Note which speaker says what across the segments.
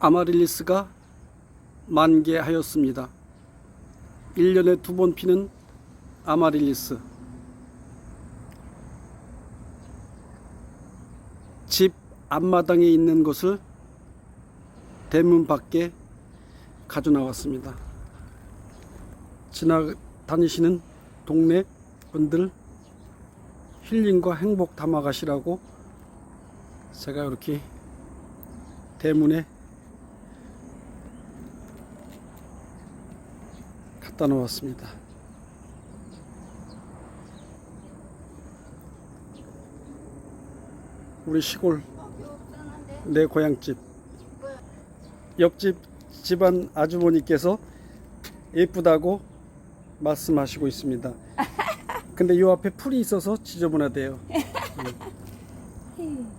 Speaker 1: 아마릴리스가 만개하였습니다. 1년에 두 번 피는 아마릴리스. 집 앞마당에 있는 것을 대문 밖에 가져 나왔습니다. 지나다니시는 동네 분들 힐링과 행복 담아가시라고 제가 이렇게 대문에 갖다 놓았습니다. 우리 시골 내 고향집 옆집 집안 아주머니께서 예쁘다고 말씀하시고 있습니다. 근데 요 앞에 풀이 있어서 지저분하대요. 음.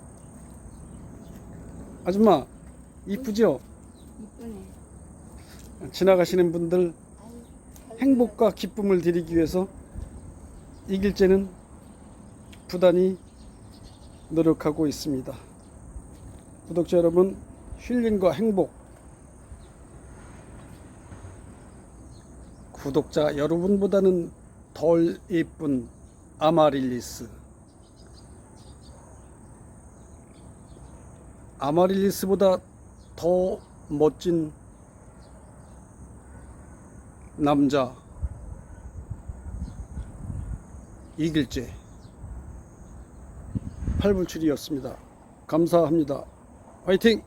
Speaker 1: 아줌마 이쁘죠?
Speaker 2: 이쁘네.
Speaker 1: 지나가시는 분들 행복과 기쁨을 드리기 위해서 이길제는 부단히 노력하고 있습니다. 구독자 여러분, 힐링과 행복. 구독자 여러분보다는 덜 예쁜 아마릴리스. 아마릴리스보다 더 멋진 남자 이길재 팔불출이었습니다. 감사합니다. 화이팅!